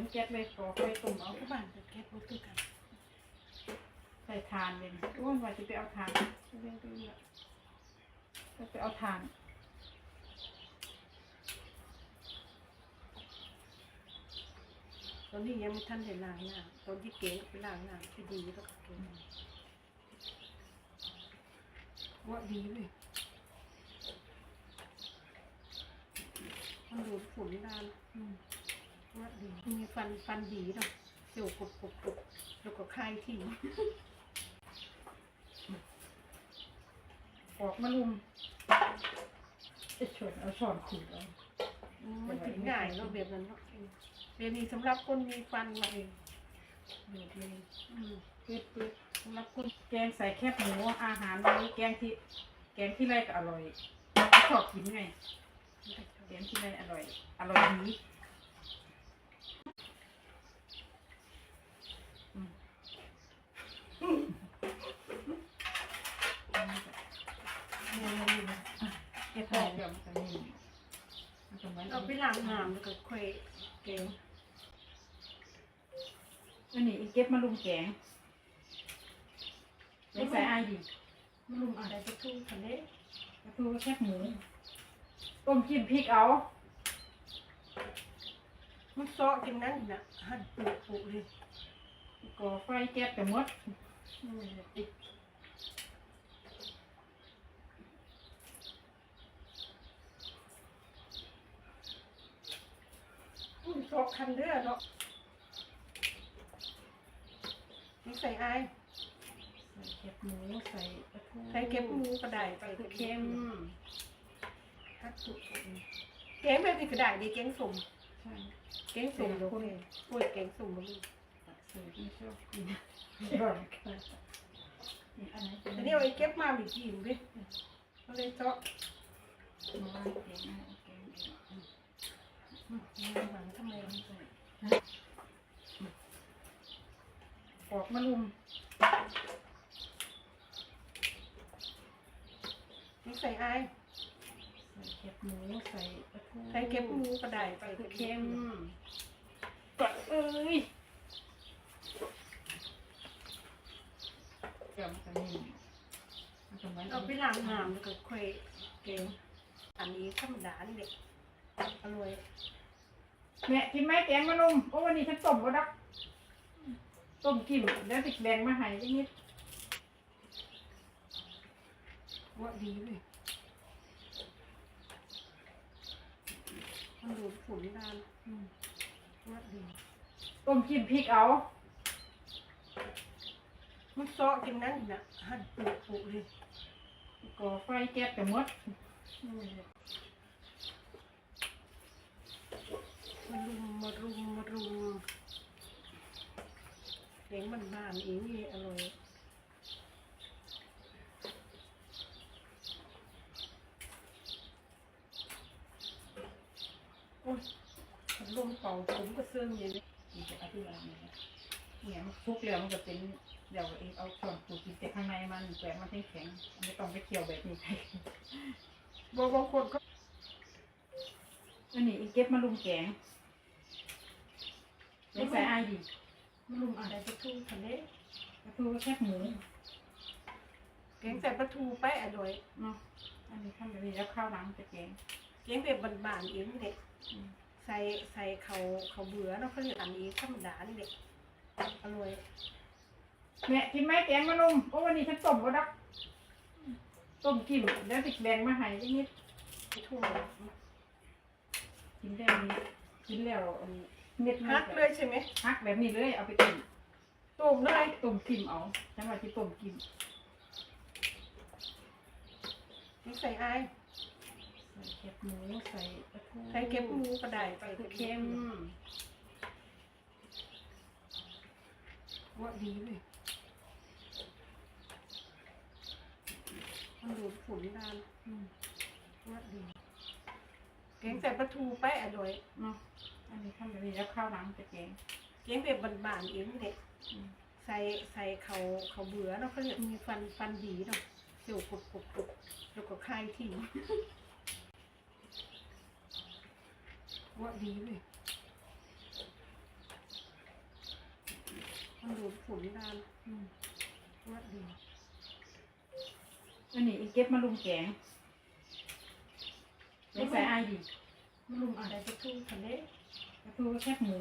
มแก๊สไว้ก่อไฟต้มเอาทุกบ้านแก๊สบ่คือกันใส่ทานเลยอ้ยว่าจะไปเอาทานเรื่องตัวนี้จะไปเอาทานตอนนี้ยังไม่ทันได้ล้างหน้าตอนที่เก๋ไปล้างหน้าที่ดีแล้วก็เก๋ว่าดีเลยมันดูดฝุ่นนานอืม ว่าดีมีฟันฟันดีเนาะเสียวกรุบกรุบกรุบแล้วก็คลายทิ้งออกมาลุมจะชวนเอาช้อนขูดเอามันถึงง่ายเนาะแบบนั้นเนาะเออแบบนี้สำหรับคนมีฟันมาเองดูดเลยอืมปืดปืดสำหรับคนแกงใส่แคบหมูอาหารวันนี้แกงที่ แกงที่ไรก็อร่อยชอบกินไงแกงที่ไรอร่อย อร่อยดีอืม เก็บ ใช่ ได้ เดี๋ยวมันจะนิ่มมันจะเหมือน เอาไปล้างน้ำแล้วก็ค่อยเกงอันนี้อีเก็บมาลุมแกงไม่ใส่ไอายดิมันลุมอะไรไปทุ่งทะเลกระทูแคบหมูต้มจิ้มพริกเอามันซ้อจังนั้นน่ะหั่นปุปุเลยก่อไฟแก๊สแต่หมดอืมติด อุ้ยซ้อคันเด้อเนาะนี่ใส่อายใส่แคบหมูใส่กระทูใส่เก็บหมูก็ได้ใส่เค็เค็มมฮัดสุกแกงแบบนี้ก็ได้ดีแกงสุ่มใช่แกงสุ่มโอเคโอ้ยแกงสุ่มมันใส่ที่ชอบกินชอบค่ะนี่อันไหนเป็นอันนี้เอาไอ้เก็บมาหรือกินดิก็เลยเจาะ หวังทำไมออกมาลุมนี่ใส่ไอใส่แคบหมูใส่กระทูใส่เก็บหมูก็ได้ใส่เค็เค็มมก็เอ้ยเดี๋ยวมันนิ่มมันจะเอนเอาไปล้างน้ำแล้วก็ค่อยเกงอันนี้ธรรมดานี่แหละอร่อย แม่กินไหมแกงมะนุ่มโอ้วันนี้ฉันต้มก็ดักต้มกิมแล้วติดแดงมาให้นิดนิดว่าดีเลยมันดูดฝุ่นนานอืมว่าดีต้มกิมพริกเอามันซ้อจังนั้นน่ะหั่นปุปุเลยก่อไฟแก๊สแต่หมด มารุมมารุมมารุมเลี้ยงมันบ้านๆเองนี่อร่อยโอ้ยพัดลมเป่าผมก็เสื่อมอย่างนี้นี่จะอธิบายไงนะเนี่ยมันซุกแล้วมันจะเป็นเดี๋ยวเองเอาช้อนขูดกินแต่ข้างในมันแปลมันแข็งไม่ต้องไปเคี่ยวแบบนี้บางบางคนก็อันนี้อีเก็บมาลุมแกง ไม่ใส่ไอายดิมันลุมอะไรปลาทูทะเลกระทูแคบหมูแกงใส่ปลาทูไปอร่อยเนาะอันนี้ทำแบบนี้แล้วข้าวหลังจะแกงแกงแบบบานๆเองนี่แหละอืมใส่ใส่เขาเขาเบื่อเนาะเขาเรียกอันนี้ธรรมดานี่แหละอร่อยแม่กินไหมแกงมะนุ่มโอ้วันนี้ฉันต้มก็ดักต้มกิมแล้วติดแดงมาให้นิดนิดไปทั่วกินแล้วนี้ กินแล้วอันเม็ดฮักเลยใช่ไหมฮักแบบนี้เลย เอาไปต้มต้มเลยต้มกิมเอาจังหวะที่ต้มกิมนี่ใส่อายใส่แคบหมูใส่กระทูใส่เก็บหมูก็ได้ใส่เค็เค็มมว่าดีเลยมันดูดฝุ่นนานอืมว่าดีแกงใส่ปลาทูไปอร่อยเนาะ อันนี้ทำแบบนี้แล้วข้าวหลังจะแกงแกงแบบบานๆเองนี่แหละอืมใส่ใส่เขาเขาเบื่อเนาะเขาเรียกมีฟันฟันดีเนาะเสียวกรุบกรุบกรุบแล้วก็คลายทิ้งว่าดีเลยราณอืมว่าดีอันนี้อีเก็บมาลุมแกงไม่ใส่ไอายดิมาลุมอะอะไรไปทุ่ง ทะเลกระทูแคบหมู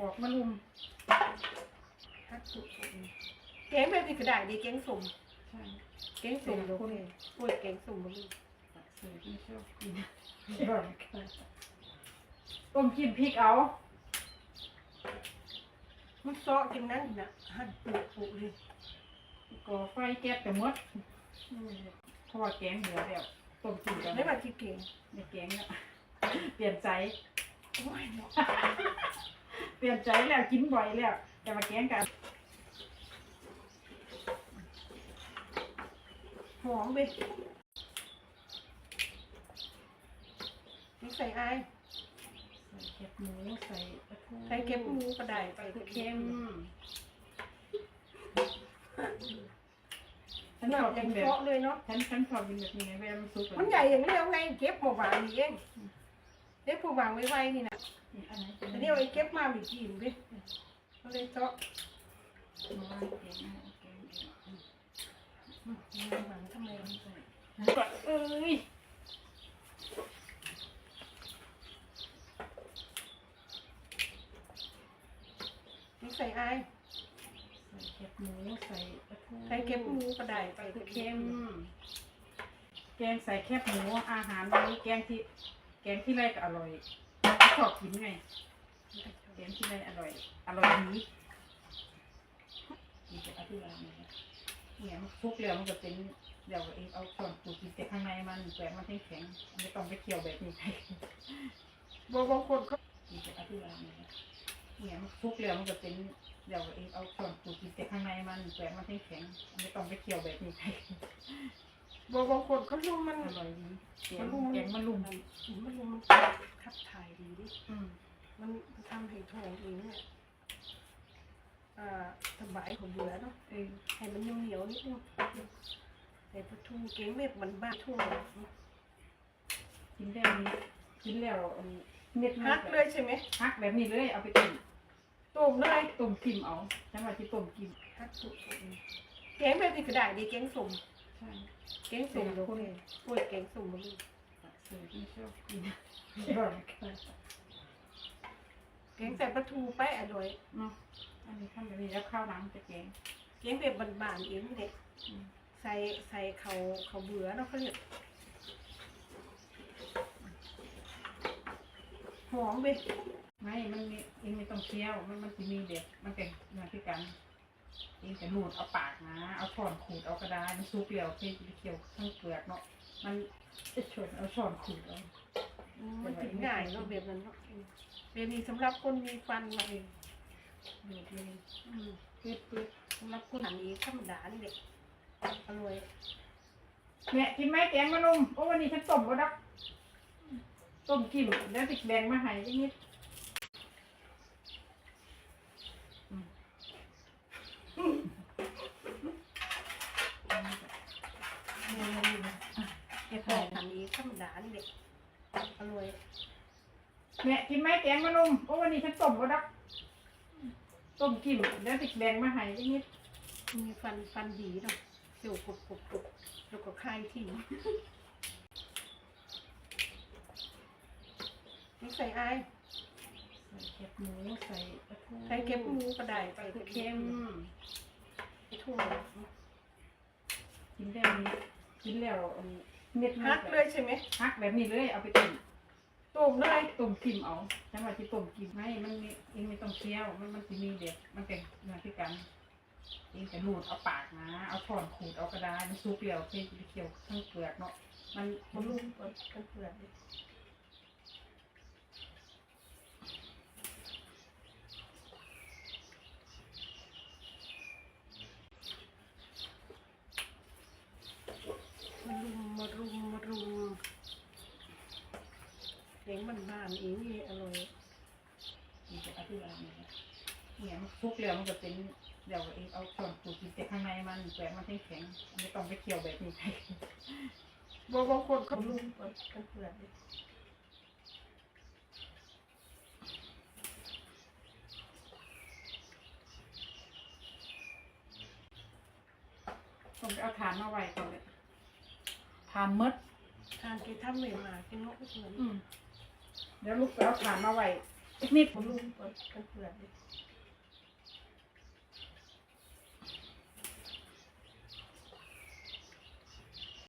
ออกมาลุมฮัตสุแกงแบบนี้ก็ได้ดีแกงส้มใช่แกงส้มโอเคโอ้ยแกงส้มบ่มีสื่อที่ชอบกินชอบค่ะต้มกินพริกเอามันซอจังนั้นน่ะหั่นปุปุเลยก่อไฟแก๊สแต่หมดอืมเพราะว่าแกงเหลือแล้ว ต้มกินกันไม่ว่าที่เก่งในแกงเนี่ยเปลี่ยนใจ โอ้ยเนาะเปลี่ยนใจแล้วกินบ่อยแล้ว แต่มาแกงกันหอมไปนี่ใส่อายใส่เก็บหมูใส่ปลาทูใส่เก็บหมูก็ได้ใส่ใส่เค็ม ฉันหชนัอกบอย่ากิงนแบบเจาะเลยเนาะ ฉันฉันชอบกินแบบนี้ไงเวลามันซุปแบบมันใหญ่อย่างนี้แล้วไงเก็บหมดวางนี่เองเด็กผู้วางไว้ไว้นี่นะนี่อันไหนเป็นแต่นี่เอาไอ้เก็บมาหรือกินดิก็เลยเจาะน้อยแกงให้แกงเองอืมหวังทำไมเอ้ยนี่ใส่อายใส่ เก็บหมูใส่ปลาทูใส่เก็บหมูก็ได้ใส่เค็มแกงใส่แคบหมูอาหารวันนี้แกงที่ แกงที่ไรก็อร่อยชอบกินไงแกงที่ไรอร่อย อร่อยดีนี่จะอธิบายหน่อยนะเนี่ยมันคลุกแล้วมันจะเป็นเดี๋ยวเองเอาส่วนปูกินแต่ข้างในมันแปลงมันแข็งๆไม่ต้องไปเคี่ยวแบบนี้ใครบางบางคนก็นี่จะอธิบายหน่อยนะ เนี่ยมันคลุกแล้วมันจะเป็นเดี๋ยวเองเอาส่วนปูกินแต่ข้างในมันแปลงมันแข็งๆไม่ต้องไปเคี่ยวแบบนี้ใครบางบางคนก็ลุ่มมันอร่อยดีแกมังนลุ่มแกงมันลุ่มมันลุ่มมันขับถ่ายดีดิอืมมันทำให้ท้องเองเนี่ยอ่าสบายของเบื่อเนาะเออให้มันเหนียวๆนิดนึงใส่ปลาทูเก่งเม็ดมันบ้าทุ่งกินได้นี้ กินแล้วอันเม็ดฮักเลยใช่ไหมฮักแบบนี้เลยเอาไปต้มต้มเลยต้มกิมเอาฉันว่าที่ต้มกิมฮักสุดแกงแบบนี้ก็ได้ดีแกงส้มใช่แกงส้มโอเคโอ้ยแกงส้มมันสื่อที่ชอบกินชอบค่ะแกงใส่ปลาทูไปอร่อยเนาะอันนี้ทำแบบนี้แล้วข้าวน้ำจะแกงแกงแบบบานๆเองนี่แหละอืมใส่ใส่เขาเขาเบื่อเนาะเขาเรียก หอมไปไม่ มันมีเองไม่ต้องเคี้ยว มันมันจะมีเด็ดมันเป็นเนื้อที่กันเองจะหนูดเอาปากนะ เอาช้อนขูด เอากระดาษมันซุปเปรี้ยวเคี่ยวเคี่ยวทั้งเปลือกเนาะ มันจะชนเอาช้อนขูดเอาอืมมันถึงง่ายเนาะแบบนั้นเนาะแบบนี้สำหรับคนมีฟันมาเองเดือดเลยอืมปื๊ดปื๊ดสำหรับคนหันนี้ธรรมดานี่แหละอร่อยเนี่ยกินไหมแกงมะนุมโอ้วันนี้ฉันต้มก็ดัก ต้มกิมแล้วติดแบงมาให้อีกนิดอืมแค่พอหันนี้ธรรมดานี่แหละอร่อยเนี่ยกินไหมแกงมะนุมโอ้วันนี้ฉันต้มก็ดักต้มกิมแล้วติดแบงมาให้อีกนิดมีฟันฟันดีเนาะเจียวกรุบกรุบกรุบแล้วก็คลายทิ้ง นี่ใส่อายใส่เก็บหมูใส่ปลาทูใส่เก็บหมูก็ได้ใส่เค็มทุ่งกินได้นี้กินแล้วอันเม็ดฮักเลยใช่ไหมฮักแบบนี้เลยเอาไปต้มต้มเลยต้มกิมเอาฉันว่าที่ต้มกิมไม่มันมีเองไม่ต้องเคี้ยวมันมันจะมีเด็ดมันเป็นเนื้อที่กันเองจะหนูดเอาปากนะ เอาช้อนขูดเอากระดาษมันซุปเปรี้ยวเคี่ยวเคี่ยวทั้งเปลือกเนาะมันมัมันนลุ่ลุ่มมเปิดกันเปลือก ทุกเรื่องมันจะเป็นเดี๋ยวเองเอาส่วนปูกินแต่ข้างในมันแปะมันให้แข็งไม่ต้องไปเคี่ยวแบบนี้ไปบางบางคนเขาลุมเปิเกันเกต้องไปเอาฐานมาไว้ก่อนเลยฐานมดทานกินท่าเหม่มากินนกเหมือนอืเดี๋ยวลูกไปเอาฐานมาไว้อีกนิดผมลุมเปิดกันเปื่อนเลย